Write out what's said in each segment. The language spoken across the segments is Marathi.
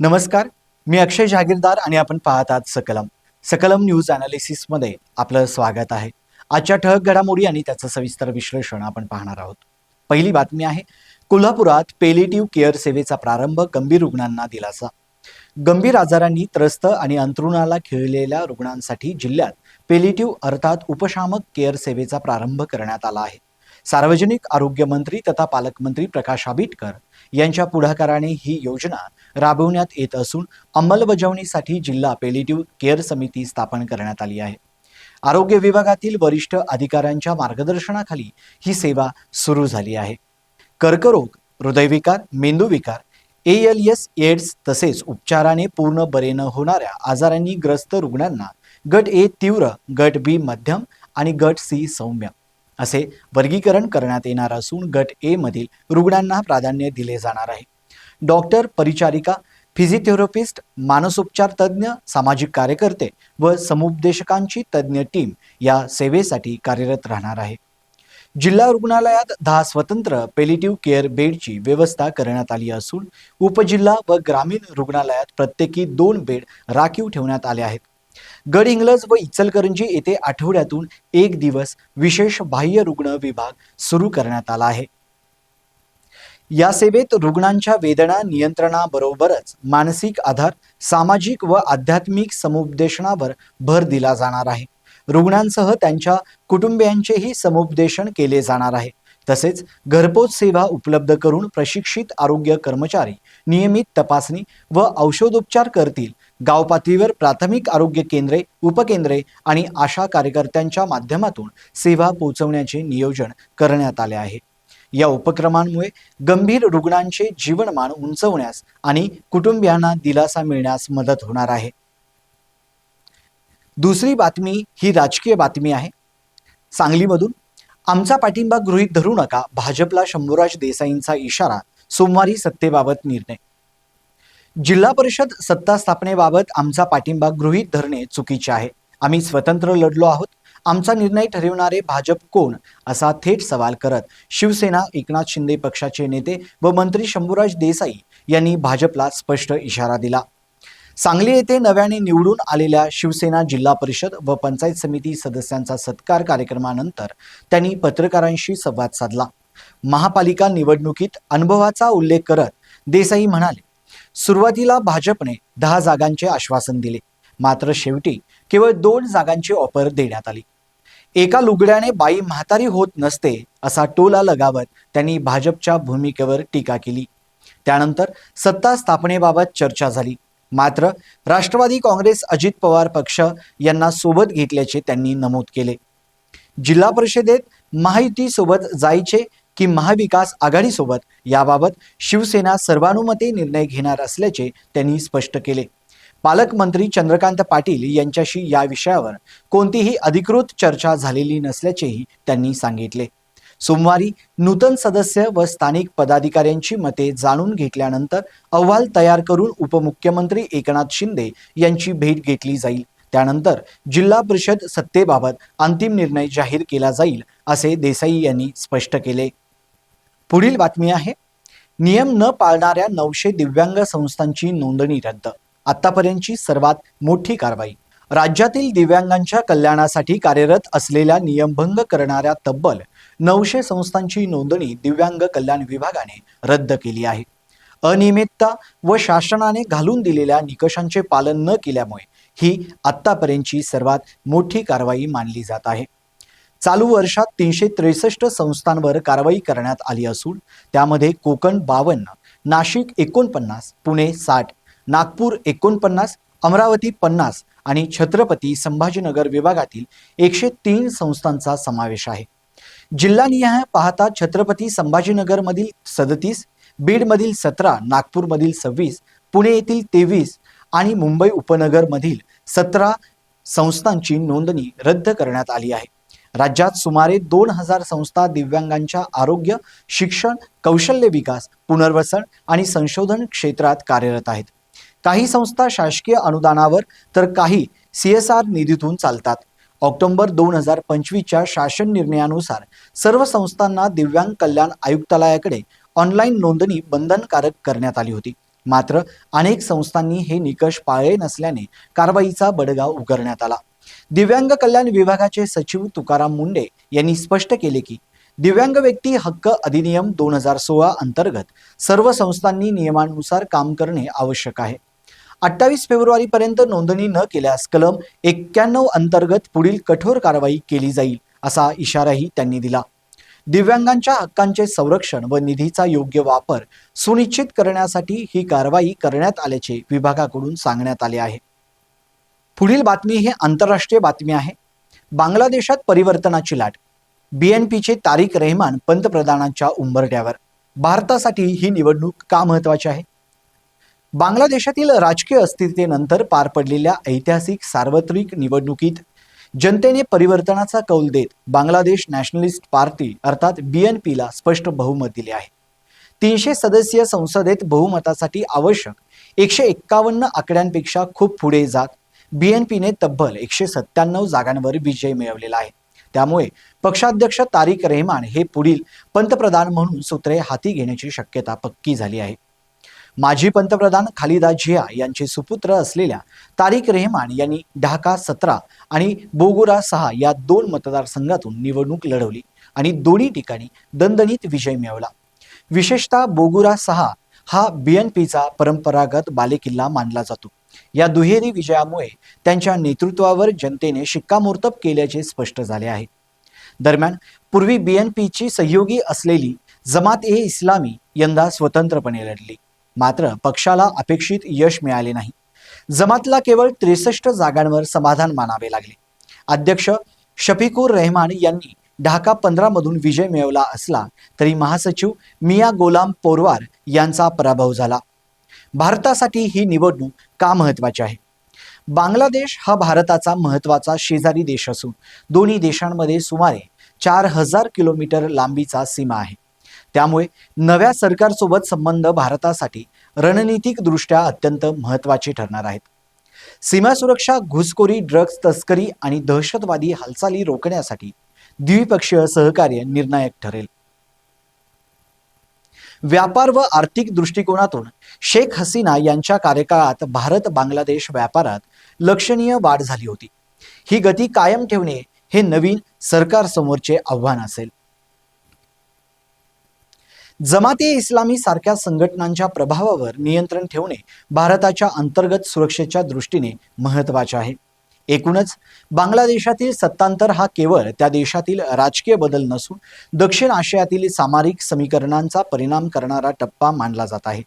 नमस्कार मी अक्षय जहागीरदार आणि आपण पाहत आहात सकलम. सकलम न्यूज अनालिसिसमध्ये आपलं स्वागत आहे. आजच्या ठळक घडामोडी आणि त्याचं सविस्तर विश्लेषण आपण पाहणार आहोत. पहिली बातमी आहे कोल्हापुरात पेलेटिव्ह केअर सेवेचा प्रारंभ गंभीर रुग्णांना दिलासा. गंभीर आजारांनी त्रस्त आणि अंतरुणाला खिळलेल्या रुग्णांसाठी जिल्ह्यात पेलेटिव्ह अर्थात उपशामक केअर सेवेचा प्रारंभ करण्यात आला आहे. सार्वजनिक आरोग्य मंत्री तथा पालकमंत्री प्रकाश आबिटकर यांच्या पुढाकाराने ही योजना राबवण्यात येत असून अंमलबजावणीसाठी जिल्हा पेलिटिव्ह केअर समिती स्थापन करण्यात आली आहे. आरोग्य विभागातील वरिष्ठ अधिकाऱ्यांच्या मार्गदर्शनाखाली ही सेवा सुरू झाली आहे. कर्करोग हृदयविकार मेंदूविकार ए एल एस एड्स तसेच उपचाराने पूर्ण बरे न होणाऱ्या आजारांनी ग्रस्त रुग्णांना गट ए तीव्र गट बी मध्यम आणि गट सी सौम्य असे वर्गीकरण करण्यात येणार असून गट ए मधील रुग्णांना प्राधान्य दिले जाणार आहे. डॉक्टर परिचारिका फिजिओथेरपिस्ट मानसोपचार तज्ज्ञ सामाजिक कार्यकर्ते व समुपदेशकांची तज्ज्ञ टीम या सेवेसाठी कार्यरत राहणार आहे. जिल्हा रुग्णालयात दहा स्वतंत्र पेलिटिव्ह केअर बेडची व्यवस्था करण्यात आली असून उपजिल्हा व ग्रामीण रुग्णालयात प्रत्येकी दोन बेड राखीव ठेवण्यात आले आहेत. गड व इचलकरंजी येथे आठवड्यातून एक दिवस विशेष बाह्य रुग्ण विभाग सुरू करण्यात आला आहे. या सेवेत रुग्णांच्या वेदना नियंत्रणाबरोबरच मानसिक आधार सामाजिक व आध्यात्मिक समुपदेशनावर भर दिला जाणार आहे. रुग्णांसह त्यांच्या कुटुंबियांचेही समुपदेशन केले जाणार आहे. तसेच घरपोच सेवा उपलब्ध करून प्रशिक्षित आरोग्य कर्मचारी नियमित तपासणी व औषधोपचार करतील. गावपातळीवर प्राथमिक आरोग्य केंद्रे उपकेंद्रे आणि आशा कार्यकर्त्यांच्या माध्यमातून सेवा पोहोचवण्याचे नियोजन करण्यात आले आहे. या उपक्रमांमुळे गंभीर रुग्णांचे जीवनमान उंचवण्यास आणि कुटुंबियांना दिलासा मिळण्यास मदत होणार आहे. दुसरी बातमी ही राजकीय बातमी आहे. सांगलीमधून आमचा पाठिंबा गृहीत धरू नका भाजपला शंभूराज देसाईंचा इशारा सोमवारी सत्तेबाबत निर्णय. जिल्हा परिषद सत्ता स्थापनेबाबत आमचा पाठिंबा गृहीत धरणे चुकीचे आहे. आम्ही स्वतंत्र लढलो आहोत आमचा निर्णय ठरविणारे भाजप कोण? असा थेट सवाल करत शिवसेना एकनाथ शिंदे पक्षाचे नेते व मंत्री शंभूराज देसाई यांनी भाजपला स्पष्ट इशारा दिला. सांगली येथे नव्याने निवडून आलेल्या शिवसेना जिल्हा परिषद व पंचायत समिती सदस्यांचा सत्कार कार्यक्रमानंतर त्यांनी पत्रकारांशी संवाद साधला. महापालिका निवडणुकीत अनुभवाचा उल्लेख करत देसाई म्हणाले सुरुवातीला भाजपने दहा जागांचे आश्वासन दिले. मात्र शेवटी केवळ दोन जागांची ऑफर देण्यात आली. एका लुगड्याने बाई म्हातारी होत नसते असा टोला लगावत त्यांनी भाजपच्या भूमिकेवर टीका केली. त्यानंतर सत्ता स्थापनेबाबत चर्चा झाली. मात्र राष्ट्रवादी काँग्रेस अजित पवार पक्ष यांना सोबत घेतल्याचे त्यांनी नमूद केले. जिल्हा परिषदेत महायुतीसोबत जायचे की महाविकास आघाडीसोबत याबाबत शिवसेना सर्वानुमते निर्णय घेणार असल्याचे त्यांनी स्पष्ट केले. पालकमंत्री चंद्रकांत पाटील यांच्याशी या विषयावर कोणतीही अधिकृत चर्चा झालेली नसल्याचेही त्यांनी सांगितले. सोमवारी नूतन सदस्य व स्थानिक पदाधिकाऱ्यांची मते जाणून घेतल्यानंतर अहवाल तयार करून उपमुख्यमंत्री एकनाथ शिंदे यांची भेट घेतली जाईल. त्यानंतर जिल्हा परिषद सत्तेबाबत अंतिम निर्णय जाहीर केला जाईल असे देसाई यांनी स्पष्ट केले. पुढील बातमी आहे नियम न पाळणाऱ्या नऊशे दिव्यांग संस्थांची नोंदणी रद्द आतापर्यंतची सर्वात मोठी कारवाई. राज्यातील दिव्यांगांच्या कल्याणासाठी कार्यरत असलेल्या नियमभंग करणाऱ्या तब्बल नऊशे संस्थांची नोंदणी दिव्यांग कल्याण विभागाने रद्द केली आहे. अनियमितता व शासनाने घालून दिलेल्या निकषांचे पालन न केल्यामुळे ही आत्तापर्यंतची सर्वात मोठी कारवाई मानली जात आहे. चालू वर्षात तीनशे त्रेसष्ट संस्थांवर कारवाई करण्यात आली असून त्यामध्ये कोकण बावन्न नाशिक एकोणपन्नास पुणे साठ नागपूर एकोणपन्नास अमरावती पन्नास आणि छत्रपती संभाजीनगर विभागातील एकशे तीन संस्थांचा समावेश आहे. जिल्हानिहाय पाहता छत्रपती संभाजीनगरमधील सदतीस बीडमधील सतरा नागपूरमधील सव्वीस पुणे येथील तेवीस आणि मुंबई उपनगरमधील सतरा संस्थांची नोंदणी रद्द करण्यात आली आहे. राज्यात सुमारे दोन हजार संस्था दिव्यांगांच्या आरोग्य शिक्षण कौशल्य विकास पुनर्वसन आणि संशोधन क्षेत्रात कार्यरत आहेत. काही संस्था शासकीय अनुदानावर तर काही सी एस आर निधीतून चालतात. ऑक्टोबर दोन हजार पंचवीसच्या शासन निर्णयानुसार सर्व संस्थांना दिव्यांग कल्याण आयुक्तालयाकडे ऑनलाईन नोंदणी बंधनकारक करण्यात आली होती. मात्र अनेक संस्थांनी हे निकष पाळले नसल्याने कारवाईचा बडगा उगारण्यात आला. दिव्यांग कल्याण विभागाचे सचिव तुकाराम मुंडे यांनी स्पष्ट केले की दिव्यांग व्यक्ती हक्क अधिनियम दोन हजार सोळा अंतर्गत सर्व संस्थांनी नियमानुसार काम करणे आवश्यक आहे. अठ्ठावीस फेब्रुवारीपर्यंत नोंदणी न केल्यास कलम एक्क्याण्णव अंतर्गत पुढील कठोर कारवाई केली जाईल असा इशाराही त्यांनी दिला. दिव्यांगांच्या हक्कांचे संरक्षण व निधीचा योग्य वापर सुनिश्चित करण्यासाठी ही कारवाई करण्यात आल्याचे विभागाकडून सांगण्यात आले आहे. पुढील बातमी हे आंतरराष्ट्रीय बातमी आहे. बांगलादेशात परिवर्तनाची लाट. बीएनपीचे तारिक रेहमान पंतप्रधानांच्या उंबरट्यावर भारतासाठी ही निवडणूक का महत्वाची आहे? बांगलादेशातील राजकीय अस्थिरतेनंतर पार पडलेल्या ऐतिहासिक सार्वत्रिक निवडणुकीत जनतेने परिवर्तनाचा कौल देत बांगलादेश नॅशनलिस्ट पार्टी अर्थात बी एन पीला स्पष्ट बहुमत दिले आहे. तीनशे सदस्यीय संसदेत बहुमतासाठी आवश्यक एकशे एक्कावन्न आकड्यांपेक्षा खूप पुढे जात बी एन पीने तब्बल एकशे सत्त्याण्णव जागांवर विजय मिळवलेला आहे. त्यामुळे पक्षाध्यक्ष तारिक रेहमान हे पुढील पंतप्रधान म्हणून सूत्रे हाती घेण्याची शक्यता पक्की झाली आहे. माजी पंतप्रधान खालिदा झिया यांचे सुपुत्र असलेल्या तारिक रेहमान यांनी ढाका सतरा आणि बोगुरा सहा या दोन मतदारसंघातून निवडणूक लढवली आणि दोन्ही ठिकाणी दणदणीत विजय मिळवला. विशेषतः बोगुरा सहा हा बीएनपीचा परंपरागत बालेकिल्ला मानला जातो. या दुहेरी विजयामुळे त्यांच्या नेतृत्वावर जनतेने शिक्कामोर्तब केल्याचे स्पष्ट झाले आहे. दरम्यान पूर्वी बीएनपीची सहयोगी असलेली जमात ए इस्लामी यंदा स्वतंत्रपणे लढली. मात्र पक्षाला अपेक्षित यश मिळाले नाही. जमातला केवळ त्रेसष्ट जागांवर समाधान मानावे लागले. अध्यक्ष शफिकूर रेहमान यांनी ढाका पंधरामधून विजय मिळवला असला तरी महासचिव मिया गोलाम पोरवार यांचा पराभव झाला. भारतासाठी ही निवडणूक का महत्वाची आहे? बांगलादेश हा भारताचा महत्त्वाचा शेजारी देश असून दोन्ही देशांमध्ये सुमारे चार हजार किलोमीटर लांबीचा सीमा आहे. त्यामुळे नव्या सरकारसोबत संबंध भारतासाठी रणनीतिकदृष्ट्या अत्यंत महत्त्वाचे ठरणार आहेत. सीमा सुरक्षा घुसखोरी ड्रग्ज तस्करी आणि दहशतवादी हालचाली रोखण्यासाठी द्विपक्षीय सहकार्य निर्णायक ठरेल. व्यापार व आर्थिक दृष्टिकोनातून शेख हसीना यांच्या कार्यकाळात भारत बांगलादेश व्यापारात लक्षणीय वाढ झाली होती. ही गती कायम ठेवणे हे नवीन सरकारसमोरचे आव्हान असेल. जमाती इस्लामी सारख्या संघटनांच्या प्रभावावर नियंत्रण ठेवणे भारताच्या अंतर्गत सुरक्षेच्या दृष्टीने महत्त्वाचे आहे. एकूणच बांगलादेशातील सत्तांतर हा केवळ त्या देशातील राजकीय बदल नसून दक्षिण आशियातील सामरिक समीकरणांचा परिणाम करणारा टप्पा मानला जात आहे.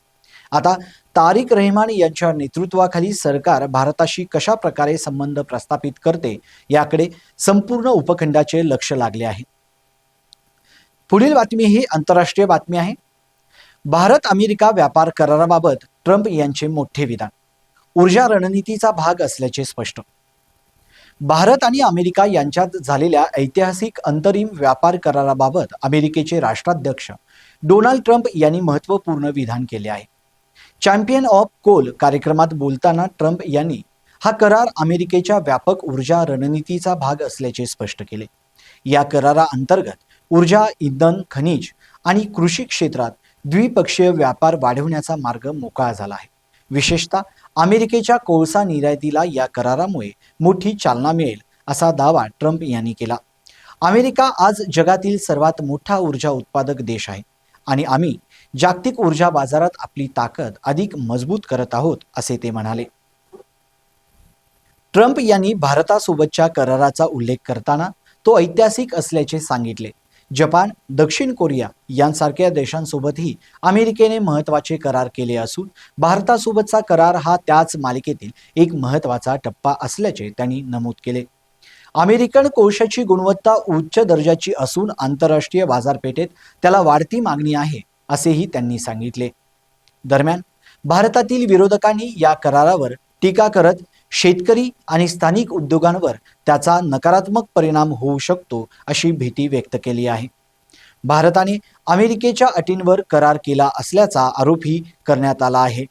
आता तारिक रहमान यांच्या नेतृत्वाखाली सरकार भारताशी कशा प्रकारे संबंध प्रस्थापित करते याकडे संपूर्ण उपखंडाचे लक्ष लागले आहे. पुढील बातमी ही आंतरराष्ट्रीय बातमी आहे. भारत अमेरिका व्यापार कराराबाबत ट्रम्प यांचे मोठे विधान. ऊर्जा रणनीतीचा भाग असल्याचे स्पष्ट. भारत आणि अमेरिका यांच्यात झालेल्या ऐतिहासिक अंतरिम व्यापार कराराबाबत अमेरिकेचे राष्ट्राध्यक्ष डोनाल्ड ट्रम्प यांनी महत्त्वपूर्ण विधान केले आहे. चॅम्पियन ऑफ कोल कार्यक्रमात बोलताना ट्रम्प यांनी हा करार अमेरिकेच्या व्यापक ऊर्जा रणनीतीचा भाग असल्याचे स्पष्ट केले. या करारा अंतर्गत ऊर्जा इंधन खनिज आणि कृषी क्षेत्रात द्विपक्षीय व्यापार वाढवण्याचा मार्ग मोकळा झाला आहे. विशेषतः अमेरिकेच्या कोळसा निर्यातीला या करारामुळे मोठी चालना मिळेल असा दावा ट्रम्प यांनी केला. अमेरिका आज जगातील सर्वात मोठा ऊर्जा उत्पादक देश आहे आणि आम्ही जागतिक ऊर्जा बाजारात आपली ताकद अधिक मजबूत करत आहोत असे ते म्हणाले. ट्रम्प यांनी भारतासोबतच्या कराराचा उल्लेख करताना तो ऐतिहासिक असल्याचे सांगितले. जपान दक्षिण कोरिया यांसारख्या देशांसोबतही अमेरिकेने महत्त्वाचे करार केले असून भारतासोबतचा करार हा त्याच मालिकेतील एक महत्त्वाचा टप्पा असल्याचे त्यांनी नमूद केले. अमेरिकन कोळशाची गुणवत्ता उच्च दर्जाची असून आंतरराष्ट्रीय बाजारपेठेत त्याला वाढती मागणी आहे असेही त्यांनी सांगितले. दरम्यान भारतातील विरोधकांनी या करारावर टीका करत शेतकरी आणि स्थानिक उद्योगांवर त्याचा नकारात्मक परिणाम होऊ शकतो अशी भीती व्यक्त केली आहे. भारताने अमेरिकेच्या अटींवर करार केला असल्याचा आरोपही करण्यात आला आहे.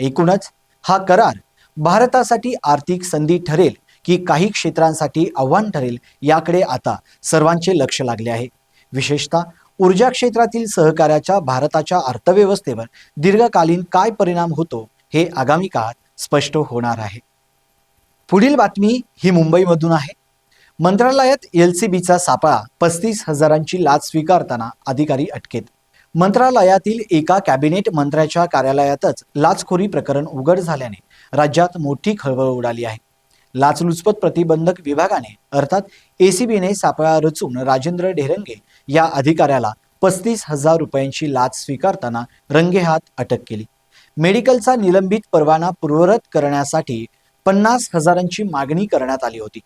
एकूणच हा करार भारतासाठी आर्थिक संधी ठरेल की काही क्षेत्रांसाठी आव्हान ठरेल याकडे आता सर्वांचे लक्ष लागले आहे. विशेषतः ऊर्जा क्षेत्रातील सहकार्याच्या भारताच्या अर्थव्यवस्थेवर दीर्घकालीन काय परिणाम होतो हे आगामी काळात स्पष्ट होणार आहे. पुढील बातमी ही मुंबईमधून आहे. मंत्रालयात एल सी बीचा सापळा पस्तीस हजारांची लाच स्वीकारताना अधिकारी अटकेत. मंत्रालयातील एका कॅबिनेट मंत्र्याच्या कार्यालयातच लाचखोरी प्रकरण उघड झाल्याने राज्यात मोठी खळबळ उडाली आहे. लाचलुचपत प्रतिबंधक विभागाने अर्थात एसीबीने सापळा रचून राजेंद्र ढेरंगे या अधिकाऱ्याला पस्तीस हजार रुपयांची लाच स्वीकारताना रंगेहात अटक केली. मेडिकलचा निलंबित परवाना पूर्वरत करण्यासाठी पन्नास हजारांची मागणी करण्यात आली होती.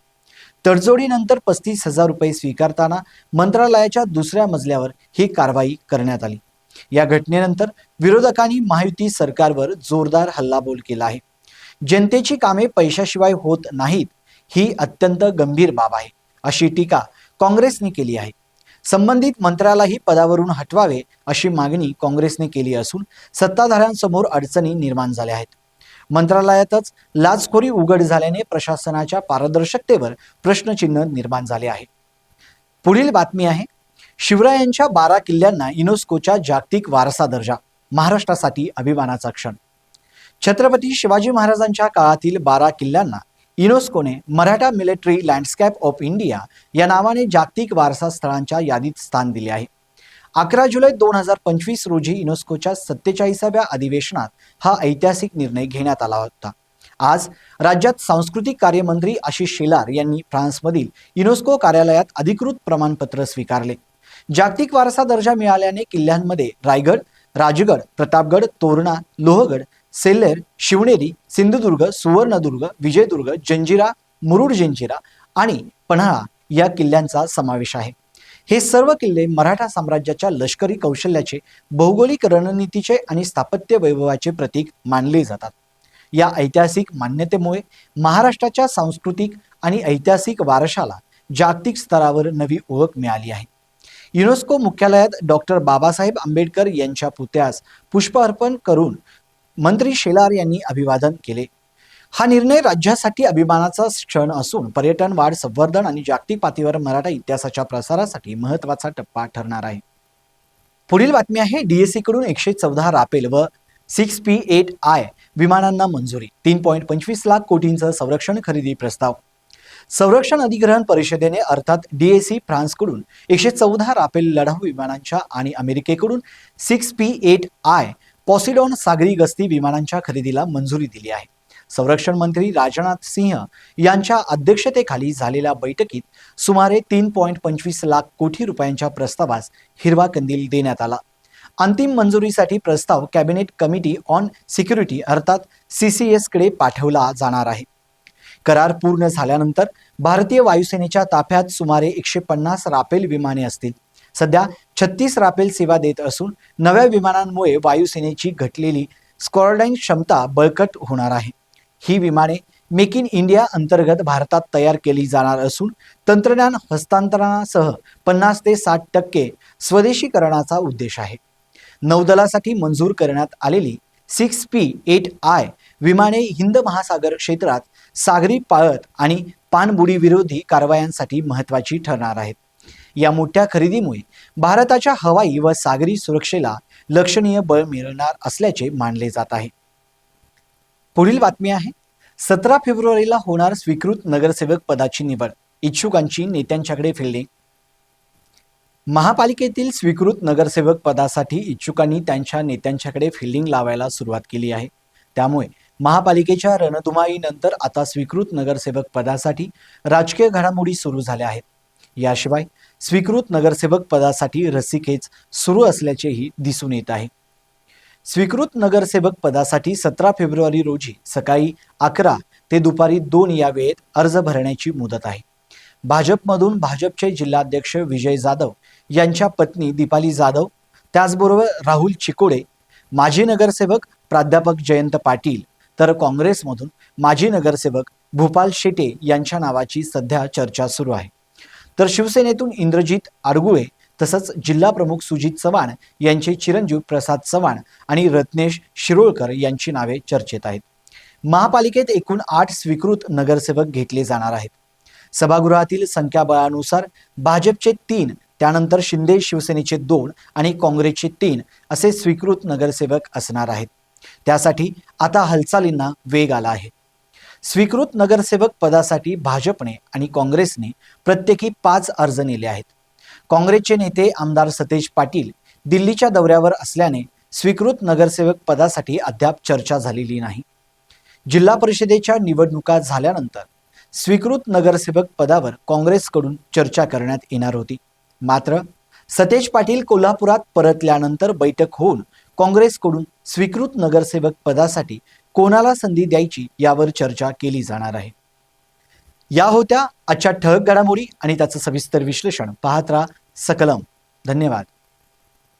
तडजोडीनंतर पस्तीस हजार रुपये स्वीकारताना मंत्रालयाच्या दुसऱ्या मजल्यावर ही कारवाई करण्यात आली. या घटनेनंतर विरोधकांनी महायुती सरकारवर जोरदार हल्लाबोल केला आहे. जनतेची कामे पैशाशिवाय होत नाहीत ही अत्यंत गंभीर बाब आहे अशी टीका काँग्रेसने केली आहे. संबंधित मंत्र्यालाही पदावरून हटवावे अशी मागणी काँग्रेसने केली असून सत्ताधाऱ्यांसमोर अडचणी निर्माण झाल्या आहेत. मंत्रालयातच लाचखोरी उघड झाल्याने प्रशासनाच्या पारदर्शकतेवर प्रश्नचिन्ह निर्माण झाले आहे. पुढील बातमी आहे शिवरायांच्या बारा किल्ल्यांना युनेस्कोच्या जागतिक वारसा दर्जा महाराष्ट्रासाठी अभिमानाचा क्षण. छत्रपती शिवाजी महाराजांच्या काळातील बारा किल्ल्यांना युनेस्कोने Maratha military landscape of India या नावाने जागतिक वारसा स्थळांच्या यादीत स्थान दिले आहे. अकरा जुलै दोन हजार पंचवीस रोजी युनेस्कोच्या सत्तेचाळीसाव्या अधिवेशनात हा ऐतिहासिक निर्णय घेण्यात आला होता. आज राज्यात सांस्कृतिक कार्यमंत्री आशिष शेलार यांनी फ्रान्समधील युनेस्को कार्यालयात अधिकृत प्रमाणपत्र स्वीकारले. जागतिक वारसा दर्जा मिळाल्याने किल्ल्यांमध्ये रायगड राजगड प्रतापगड तोरणा लोहगड सेल्लेर शिवनेरी सिंधुदुर्ग सुवर्णदुर्ग विजयदुर्ग जंजिरा मुरुड जंजिरा आणि पन्हाळा या किल्ल्यांचा समावेश आहे. हे सर्व किल्ले मराठा साम्राज्याच्या लष्करी कौशल्याचे भौगोलिक रणनीतीचे आणि स्थापत्य वैभवाचे प्रतीक मानले जातात. या ऐतिहासिक मान्यतेमुळे महाराष्ट्राच्या सांस्कृतिक आणि ऐतिहासिक वारशाला जागतिक स्तरावर नवी ओळख मिळाली आहे. युनेस्को मुख्यालयात डॉक्टर बाबासाहेब आंबेडकर यांच्या पुतळ्यास पुष्प अर्पण करून मंत्री शेलार यांनी अभिवादन केले. हा निर्णय राज्यासाठी अभिमानाचा क्षण असून पर्यटन वाढ संवर्धन आणि जागतिक पातळीवर मराठा इतिहासाच्या प्रसारासाठी महत्त्वाचा टप्पा ठरणार आहे. पुढील बातमी आहे डीएससी कडून एकशे चौदा रापेल व सिक्स पी एट आय विमानांना मंजुरी. तीन पॉईंट पंचवीस लाख कोटींचं संरक्षण खरेदी प्रस्ताव. संरक्षण अधिग्रहण परिषदेने अर्थात डीएसी फ्रान्सकडून एकशे चौदा राफेल लढाऊ विमानांच्या आणि अमेरिकेकडून six P eight I Poseidon सागरी गस्ती विमानांच्या खरेदीला मंजुरी दिली आहे. संरक्षण मंत्री राजनाथ सिंह यांच्या अध्यक्षतेखाली झालेल्या बैठकीत सुमारे तीन पॉईंट पंचवीस लाख कोटी रुपयांच्या प्रस्तावास हिरवा कंदील देण्यात आला. अंतिम मंजुरीसाठी प्रस्ताव कॅबिनेट कमिटी ऑन सिक्युरिटी अर्थात सी सी एसकडे पाठवला जाणार आहे. करार पूर्ण झाल्यानंतर भारतीय वायुसेनेच्या ताफ्यात सुमारे एकशे पन्नास राफेल विमाने असतील. सध्या छत्तीस राफेल सेवा देत असून नव्या विमानांमुळे वायुसेनेची घटलेली स्क्वॉर्डाईन क्षमता बळकट होणार आहे. ही विमाने मेक इन इंडिया अंतर्गत भारतात तयार केली जाणार असून तंत्रज्ञान हस्तांतरणासह पन्नास ते साठ टक्के स्वदेशीकरणाचा उद्देश आहे. नौदलासाठी मंजूर करण्यात आलेली सिक्स पी एट आय विमाने हिंद महासागर क्षेत्रात सागरी पाळत आणि पाणबुडी विरोधी कारवायांसाठी महत्वाची ठरणार आहेत. या मोठ्या खरेदीमुळे भारताच्या हवाई व सागरी सुरक्षेला लक्षणीय बळ मिळणार असल्याचे मानले जात आहे. पुढील बातमी आहे सतरा फेब्रुवारीला होणार स्वीकृत नगरसेवक पदाची निवड इच्छुकांची नेत्यांच्याकडे फिल्डिंग महापालिकेतील स्वीकृत नगरसेवक पदासाठी इच्छुकांनी त्यांच्या नेत्यांच्याकडे फिल्डिंग लावायला सुरुवात केली आहे. त्यामुळे महापालिकेच्या रणधुमाईनंतर आता स्वीकृत नगरसेवक पदासाठी राजकीय घडामोडी सुरू झाल्या आहेत. याशिवाय स्वीकृत नगरसेवक पदासाठी रस्सीखेच सुरू असल्याचेही दिसून येत आहे. स्वीकृत नगरसेवक पदासाठी सतरा फेब्रुवारी रोजी सकाळी अकरा ते दुपारी दोन या वेळेत अर्ज भरण्याची मुदत आहे. भाजपमधून भाजपचे जिल्हाध्यक्ष विजय जाधव यांच्या पत्नी दीपाली जाधव त्याचबरोबर राहुल चिकोडे माजी नगरसेवक प्राध्यापक जयंत पाटील तर काँग्रेसमधून माजी नगरसेवक भूपाल शेटे यांच्या नावाची सध्या चर्चा सुरू आहे. तर शिवसेनेतून इंद्रजित आडगुळे तसंच जिल्हा प्रमुख सुजित चव्हाण यांचे चिरंजीव प्रसाद चव्हाण आणि रत्नेश शिरोळकर यांची नावे चर्चेत आहेत. महापालिकेत एकूण आठ स्वीकृत नगरसेवक घेतले जाणार आहेत. सभागृहातील संख्याबळानुसार भाजपचे तीन त्यानंतर शिंदे शिवसेनेचे दोन आणि काँग्रेसचे तीन असे स्वीकृत नगरसेवक असणार आहेत. त्यासाठी आता हालचालींना वेग आला आहे. स्वीकृत नगरसेवक पदासाठी भाजपने आणि काँग्रेसने प्रत्येकी पाच अर्ज नेले आहेत. काँग्रेसचे नेते आमदार सतेज पाटील दिल्लीच्या दौऱ्यावर असल्याने स्वीकृत नगरसेवक पदासाठी अद्याप चर्चा झालेली नाही. जिल्हा परिषदेच्या निवडणुका झाल्यानंतर स्वीकृत नगरसेवक पदावर काँग्रेसकडून चर्चा करण्यात येणार होती. मात्र सतेज पाटील कोल्हापुरात परतल्यानंतर बैठक होऊन काँग्रेसकडून स्वीकृत नगरसेवक पदासाठी कोणाला संधी द्यायची यावर चर्चा केली जाणार आहे. या होत्या आजच्या ठळक घडामोडी आणि त्याचं सविस्तर विश्लेषण पाहत राहा सकलम. धन्यवाद.